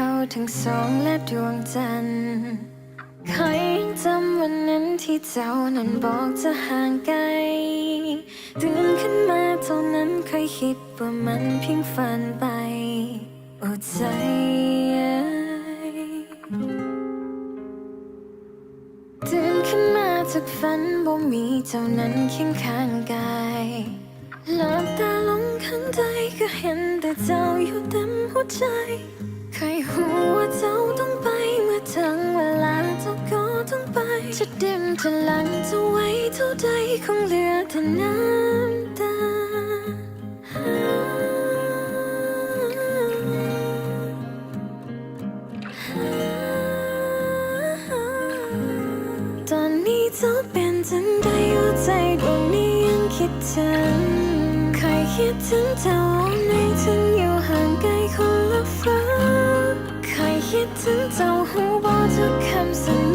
เขาทั้งสองและดวงจันทร์ใครยังจำวันนั้นที่เจ้านั้นบอกจะห่างไกลตื่นขึ้นมาตอนนั้นเคยคิดว่ามันเพียงฝันไปอดใจตื่นขึ้นมาจากฝันบ่มีเจ้านั้นเคียงข้างกายหลับตาลงข้างใดก็เห็นแต่เจ้าอยู่เต็มหัวใจ เคยหัว่เจ้าต้องไปเมื่อถึงเวลาเจ้าก็ต้องไป จะดิมจะหลังจะไว้เท่าใดคงเหลือแต่น้ำตาตอนนี้เจ้าเป็นจังใดหัวใจดวงนี้ยังคิดถึงใครคิดถึงเธอ 自从和我就 comes in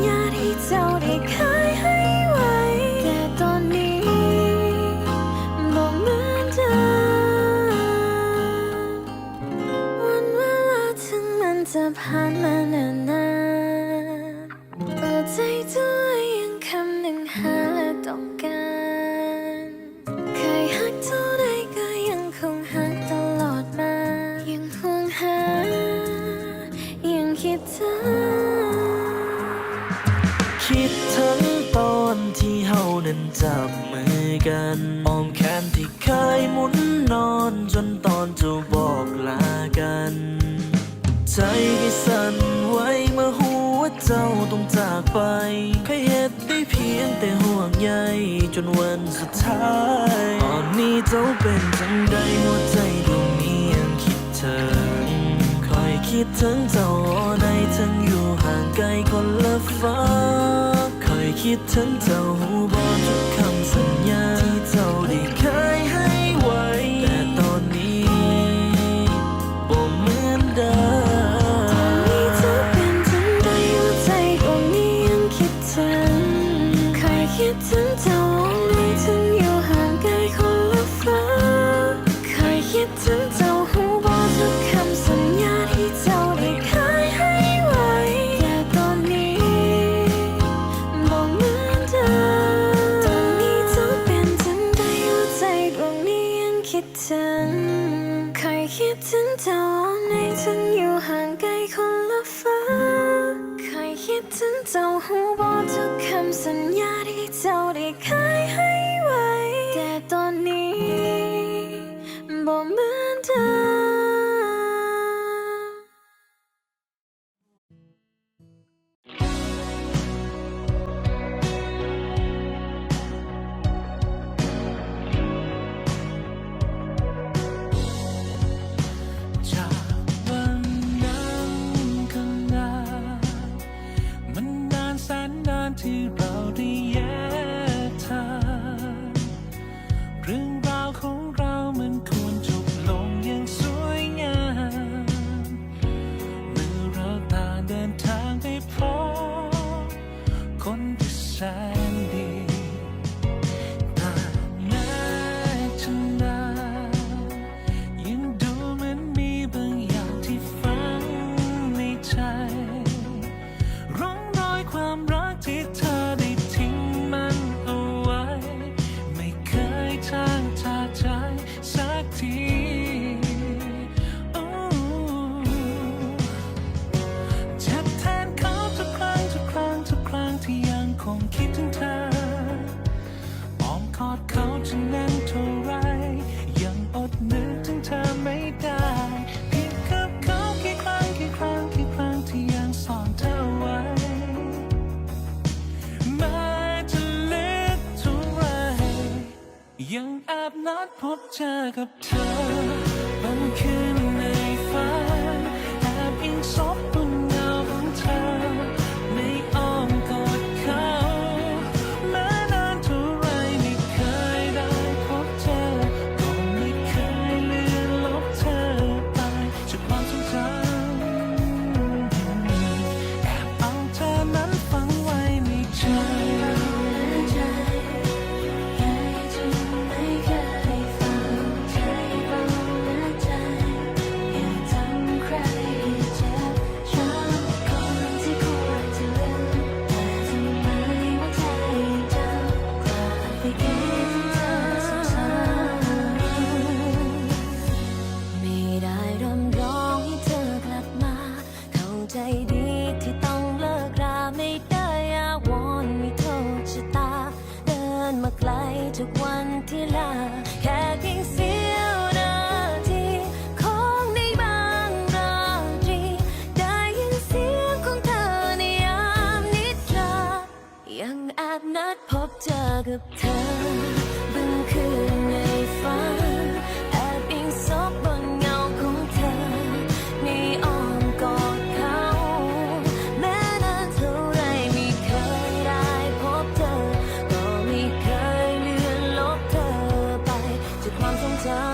คิดถึงตอนที่เฮานั้นจับมือกันมองแขนที่เคยหมุนนอนจนตอนจะบอกลากัน ใจก็สั่นไหวเมื่อหัวเจ้าต้องจากไปเคยเหตุได้เพียงแต่ห่วงใยจนวันสุดท้าย ตอนนี้เจ้าเป็นจังใดหัวใจดวงนี้ยังคิดเธอคอยคิดถึงเจ้าในทั้งอยู่ gittin tavuğu bağırıp kaldı. soñar. time.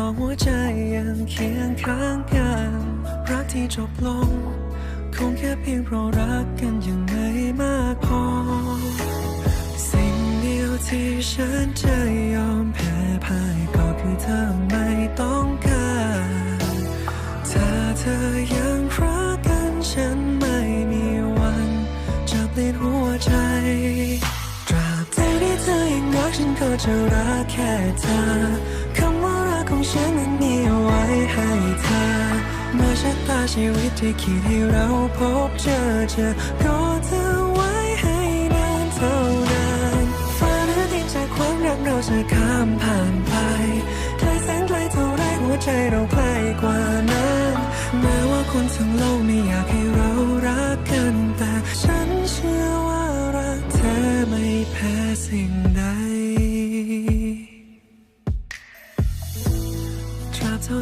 สองหัวใจยังเคียงข้างกัน รักที่จบลง คงแค่เพียงเพราะรักกันยังไม่มากพอ สิ่งเดียวที่ฉันจะยอมแพ้พ่ายก็คือเธอไม่ต้องการถ้าเธอยังรักกันฉันไม่มีวันจะเปลี่ยนหัวใจตราบใดที่เธอยังรักฉันก็จะรักแค่เธอ ของฉันนั้นมีเอาไว้ให้เธอมื่อชะตาชีวิตที่คิดให้เราพบเจอเจอก็เธอไว้ให้นานเท่านานฟ้าหรือดินจากความรักเราจะข้ามผ่านไปไกลแสนไกลเท่าไรหัวใจเราใกล้กว่านั้นแม้ว่าคนทั้งโลกไม่อยากให้เรา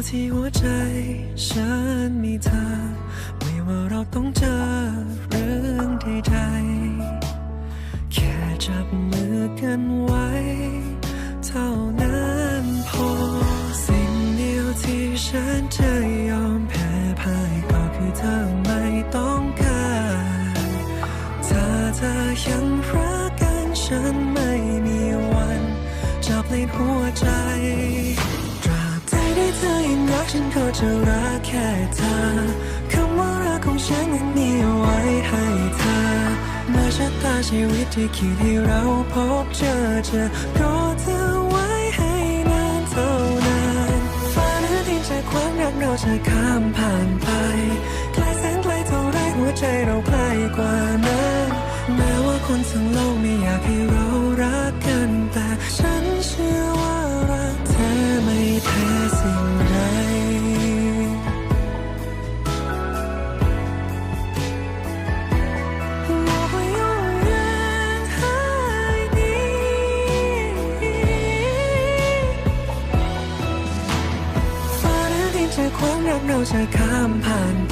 ที่หัวใจ ฉันมีเธอ ไม่ว่าเราต้องเจอเรื่องใดๆแค่จับมือกันไว้ เท่านั้นพอ สิ่งเดียวที่ฉันจะยอมแพ้พ่ายก็คือเธอไม่ต้องการถ้าเธอยังรักกันฉันไม่มีวันจะเปลี่ยนหัวใจ ฉันก็จะรักแค่เธอคำว่ารักของฉันนั้นมีเอาไว้ให้เธอเมื่อชะตาชีวิตที่คิดให้เราพบเจอเจอก็เธอไว้ให้นานเท่านานฟ้าหรือดินจากความรักเราจะข้ามผ่านไปไกลแสนไกลเท่าไรหัวใจเราใกล้กว่านั้นแม้ว่าคนทั้งโลกไม่อยากให้เรา จะข้ามผ่าน